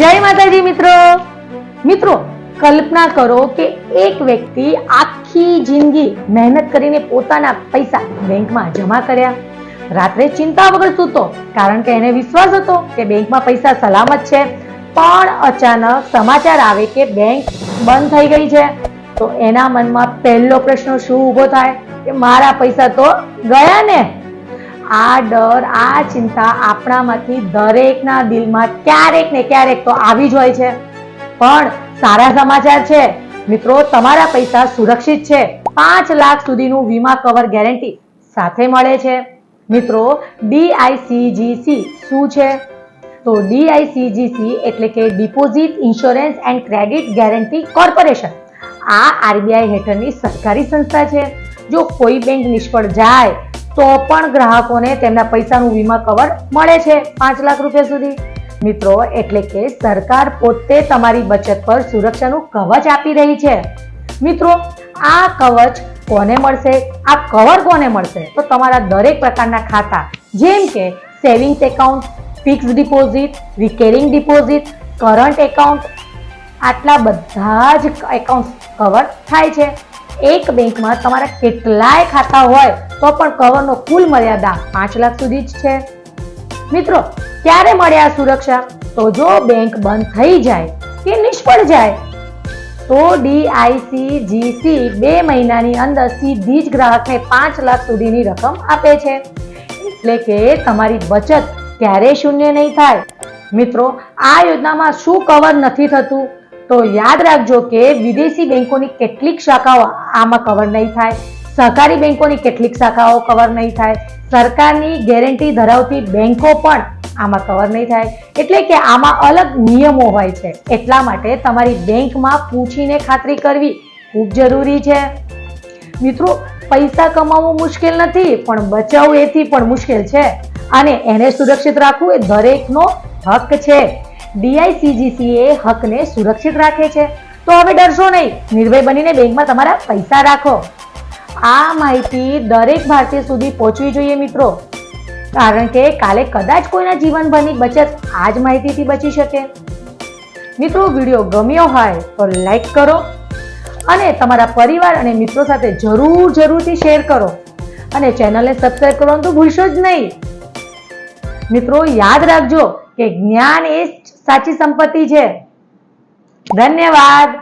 જય માતાજી મિત્રો. મિત્રો, કલ્પના કરો કે એક વ્યક્તિ આખી જિંદગી મહેનત કરીને પોતાના પૈસા બેંકમાં જમા કર્યા. રાત્રે ચિંતા વગર સૂતો, કારણ કે એને વિશ્વાસ હતો કે બેંકમાં પૈસા સલામત છે. પણ અચાનક સમાચાર આવે કે બેંક બંધ થઈ ગઈ છે. તો એના મનમાં પહેલો પ્રશ્ન શું ઊભો થાય? કે મારા પૈસા તો ગયા ને? આ ડર, આ ચિંતા આપણામાંથી દરેકના દિલમાં ક્યારેક ને ક્યારેક તો આવી જ હોય છે. પણ સારા સમાચાર છે. મિત્રો, તમારા પૈસા સુરક્ષિત છે. પાંચ લાખ સુધીનું વીમા કવર ગેરંટી સાથે મળે છે. મિત્રો ડીઆઈસીજીસી શું છે? તો ડીઆઈસીજીસી એટલે કે deposit insurance and credit guarantee corporation આ આરબીઆઈ હેઠળની સરકારી સંસ્થા છે. જો કોઈ બેંક નિષ્ફળ જાય તો પણ ગ્રાહકોને તેમના પૈસાનું વીમા કવર મળે છે પાંચ લાખ રૂપિયા સુધી. મિત્રો, એટલે કે સરકાર પોતે તમારી બચત પર સુરક્ષાનું કવચ આપી રહી છે. મિત્રો, આ કવચ કોને મળશે? આ કવર કોને મળશે? તો તમારા દરેક પ્રકારના ખાતા, જેમ કે savings account, fix deposit, recurring deposit, current account, આટલા બધા જ એકાઉન્ટ કવર થાય છે. એક બેંકમાં તમારા કેટલાય ખાતા હોય તો પણ કવરનો કુલ મર્યાદા પાંચ લાખ સુધી જ છે. મિત્રો, ક્યારે મળે આ સુરક્ષા? તો જો બેંક બંધ થઈ જાય કે નિષ્ફળ જાય, તો ડીઆઈસીજીસી બે મહિનાની અંદર સીધી જ ગ્રાહકને પાંચ લાખ સુધીની રકમ આપે છે. એટલે કે તમારી બચત ક્યારે શૂન્ય નહીં થાય. મિત્રો, આ યોજનામાં શું કવર નથી થતું? તો યાદ રાખજો કે વિદેશી બેંકોની કેટલીક શાખાઓ આમાં કવર નહીં થાય. સહકારી બેંકોની કેટલીક શાખાઓ કવર નહીં થાય. સરકારની ગેરંટી ધરાવતી બેંકો પણ આમાં કવર નહીં થાય. એટલે કે આમાં અલગ નિયમો હોય છે. એટલા માટે તમારી બેંકમાં પૂછીને ખાતરી કરવી ખૂબ જરૂરી છે. મિત્રો, પૈસા કમાવવું મુશ્કેલ નથી, પણ બચાવવું એથી પણ મુશ્કેલ છે. અને એને સુરક્ષિત રાખવું એ દરેકનો હક છે. ડીઆઈસીજીસી એ હકને સુરક્ષિત રાખે છે. તો હવે ડરશો નહીં. નિર્ભય બનીને બેંકમાં તમારા પૈસા રાખો. આ માહિતી દરેક ભારતીય સુધી પહોંચવી જોઈએ મિત્રો. કારણ કે કાલે કદાચ કોઈના જીવનભરની બચત આ જ માહિતીથી બચી શકે. મિત્રો, વીડિયો ગમ્યો હોય તો લાઈક કરો અને તમારા પરિવાર અને મિત્રો સાથે જરૂર જરૂરથી શેર કરો અને ચેનલને સબસ્ક્રાઈબ કરવાનું તો ભૂલશો જ નહીં. મિત્રો, યાદ રાખજો કે જ્ઞાન એ સાચી સંપત્તિ છે. ધન્યવાદ.